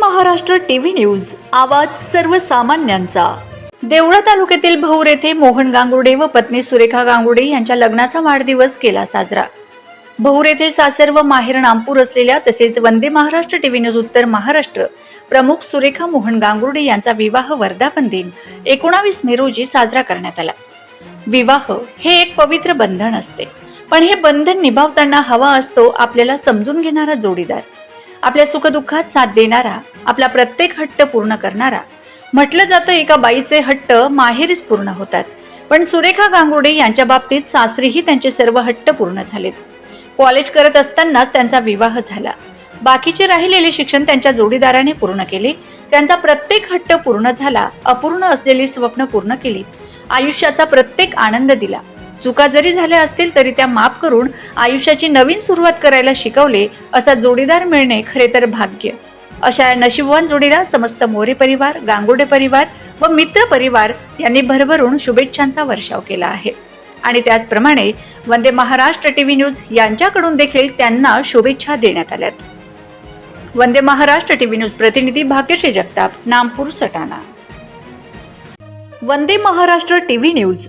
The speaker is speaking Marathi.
महाराष्ट्र टीव्ही न्यूज आवाज सर्वसामान्यांचा. देवळा तालुक्यातील भौर येथे मोहन गांगुर्डे व पत्नी सुरेखा गांगुर्डे यांच्या लग्नाचा वाढदिवस केला साजरा. भौर येथे सासर व माहेर नामपूर असलेल्या तसेच वंदे महाराष्ट्र टीव्ही न्यूज उत्तर महाराष्ट्र प्रमुख सुरेखा मोहन गांगुर्डे यांचा विवाह वर्धापन दिन एकोणावीस मे रोजी साजरा करण्यात आला. विवाह हे एक पवित्र बंधन असते. पण हे बंधन निभावताना हवा असतो आपल्याला समजून घेणारा जोडीदार. आपल्या सुखदुःखात साथ देणारा आपला प्रत्येक हट्ट पूर्ण करणारा. म्हटलं जातं एका बाईचे हट्ट माहेरीच पूर्ण होतात. पण सुरेखा गांगुडे यांच्या बाबतीत सासरीही त्यांचे सर्व हट्ट पूर्ण झालेत. कॉलेज करत असतानाच त्यांचा विवाह झाला. बाकीचे राहिलेले शिक्षण त्यांच्या जोडीदाराने पूर्ण केले. त्यांचा प्रत्येक हट्ट पूर्ण झाला अपूर्ण असलेली स्वप्न पूर्ण केली. आयुष्याचा प्रत्येक आनंद दिला. चुका जरी झाल्या असतील तरी त्या माफ करून आयुष्याची नवीन सुरुवात करायला शिकवले असा जोडीदार मिळणे खरे तर भाग्य. अशा या नशीबवान जोडीला समस्त मोरे परिवार गांगुडे परिवार व मित्र परिवार यांनी भरभरून शुभेच्छांचा वर्षाव केला आहे. आणि त्याचप्रमाणे वंदे महाराष्ट्र टीव्ही न्यूज यांच्याकडून देखील त्यांना शुभेच्छा देण्यात आल्यात. वंदे महाराष्ट्र टीव्ही न्यूज प्रतिनिधी भाग्यश्री जगताप नामपूर सटाणा. वंदे महाराष्ट्र टीव्ही न्यूज